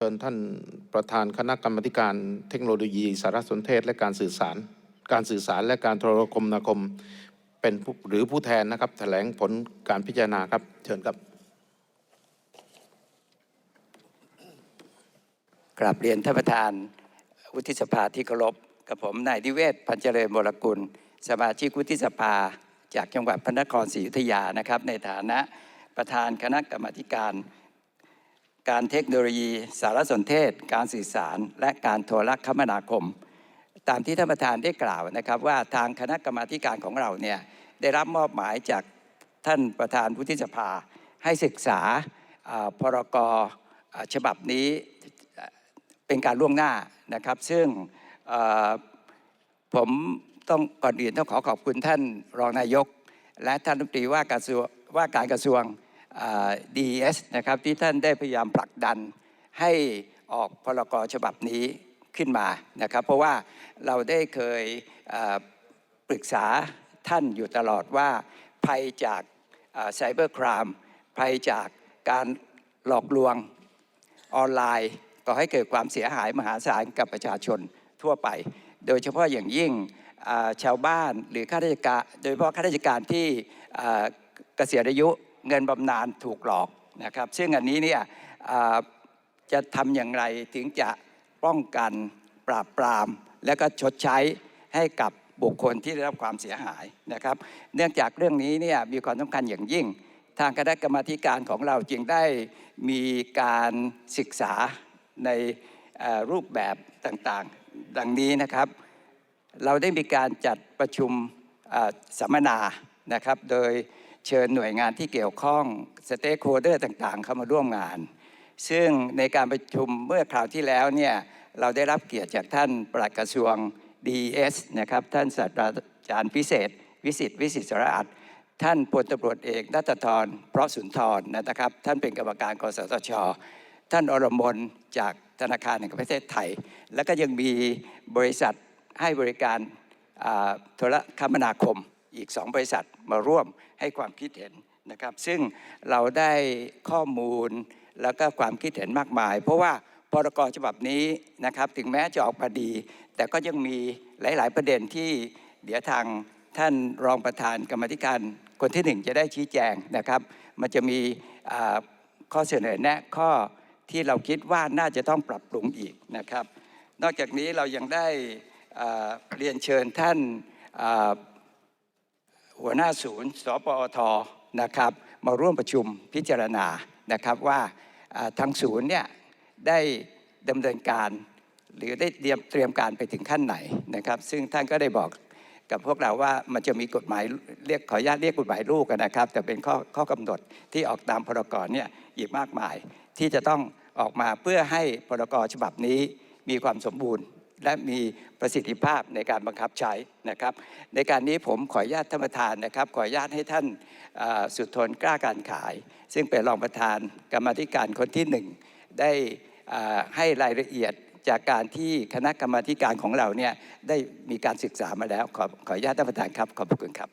เชิญท่านประธานคณะกรรมการเทคโนโลยีสารสนเทศและการสื่อสาร การสื่อสารและการโทรคมนาคมเป็นหรือผู้แทนนะครับแถลงผลการพิจารณาครับ เชิญครับกราบเรียนท่านประธานวุฒิสภาที่เคารพกับผมนายนิเวศพันเจริญบรกุล สมาชิกวุฒิสภา จากจังหวัดพระนครศรีอยุธยานะครับ ในฐานะประธานคณะกรรมการ การเทคโนโลยี สารสนเทศ การสื่อสาร และการโทรคมนาคม ตามที่ท่านประธานได้กล่าวนะครับว่าทางคณะกรรมาการของเราเนี่ยได้รับมอบหมายจากท่านประธานวุฒิสภา ให้ศึกษาพรกฉบับนี้เป็นการล่วงหน้านะครับ ซึ่งผมต้องก่อนอื่นต้องขอขอบคุณท่านรองนายก และท่านรัฐมนตรีว่าการกระทรวงว่าการกระทรวง ดีเอสนะครับที่ท่านได้พยายามผลักดันให้ออกพรกฉบับนี้ขึ้นมานะครับ เพราะว่าเราได้เคยปรึกษาท่านอยู่ตลอดว่าภัยจากไซเบอร์ครามภัยจากการหลอกลวงออนไลน์ก่อให้เกิดความเสียหายมหาศาลกับประชาชนทั่วไป โดยเฉพาะอย่างยิ่งชาวบ้านหรือข้าราชการ โดยเฉพาะข้าราชการที่เกษียณอายุ เงินบำนาญถูกหลอกนะครับ ซึ่งอันนี้เนี่ยจะทำอย่างไรถึงจะป้องกันปราบปราม และก็ชดใช้ให้กับบุคคลที่ได้รับความเสียหายนะครับ เนื่องจากเรื่องนี้เนี่ยมีความสำคัญอย่างยิ่ง ทางคณะกรรมาธิการของเราจึงได้มีการศึกษาในรูปแบบต่างๆ ดังนี้นะครับ เราได้มีการจัดประชุมสัมมนานะครับ โดย เชิญหน่วยงานที่เกี่ยวข้องสเต็กโฮเดอร์ต่างๆ เข้ามาร่วมงาน ซึ่งในการประชุมเมื่อคราวที่แล้วเนี่ยเราได้รับเกียรติจากท่านปลัดกระทรวง DES นะครับท่านศาสตราจารย์พิเศษ วิสิตวิสิตสระอัตท่านพลตำรวจเอกนัตธรเพราะสุนทรนะครับ ท่านเป็นกรรมการกสทช ท่านอรมนจากธนาคารแห่งประเทศไทย แล้วก็ยังมีบริษัทให้บริการโทรคมนาคม อีก 2 บริษัทมาร่วมให้ความคิดเห็นนะครับ ซึ่งเราได้ข้อมูลแล้วก็ความคิดเห็นมากมาย เพราะว่าพรกฉบับนี้นะครับถึงแม้จะออกมาดี แต่ก็ยังมีหลาย ๆ ประเด็นที่เดี๋ยวทางท่านรองประธานกรรมธิการคนที่หนึ่งจะได้ชี้แจงนะครับ มันจะมีข้อเสนอแนะข้อที่เราคิดว่าน่าจะต้องปรับปรุงอีกนะครับ นอกจากนี้เรายังได้เรียนเชิญท่าน หัวหน้าศูนย์สปอทนะครับ มาร่วมประชุมพิจารณานะครับว่าทางศูนย์เนี่ยได้ดำเนินการ หรือได้เตรียมเตรียมการไปถึงขั้นไหนนะครับ ซึ่งท่านก็ได้บอกกับพวกเราว่ามันจะมีกฎหมายเรียกขออนุญาตเรียกกฎหมายลูกกันนะครับ แต่เป็นข้อข้อกำหนดที่ออกตามพรกรเนี่ยอีกมากมาย ที่จะต้องออกมาเพื่อให้พรกฉบับนี้มีความสมบูรณ์ และมีประสิทธิภาพในการบังคับใช้นะครับ ในการนี้ผมขออนุญาตท่านประธานนะครับ ขออนุญาตให้ท่านสุทนกล้าการขาย ซึ่งเป็นรองประธานกรรมธิการคนที่หนึ่งได้ให้รายละเอียดจากการที่คณะกรรมาธิการของเราเนี่ยได้มีการศึกษามาแล้ว ขอขออนุญาตท่านประธานครับ ขอบคุณครับ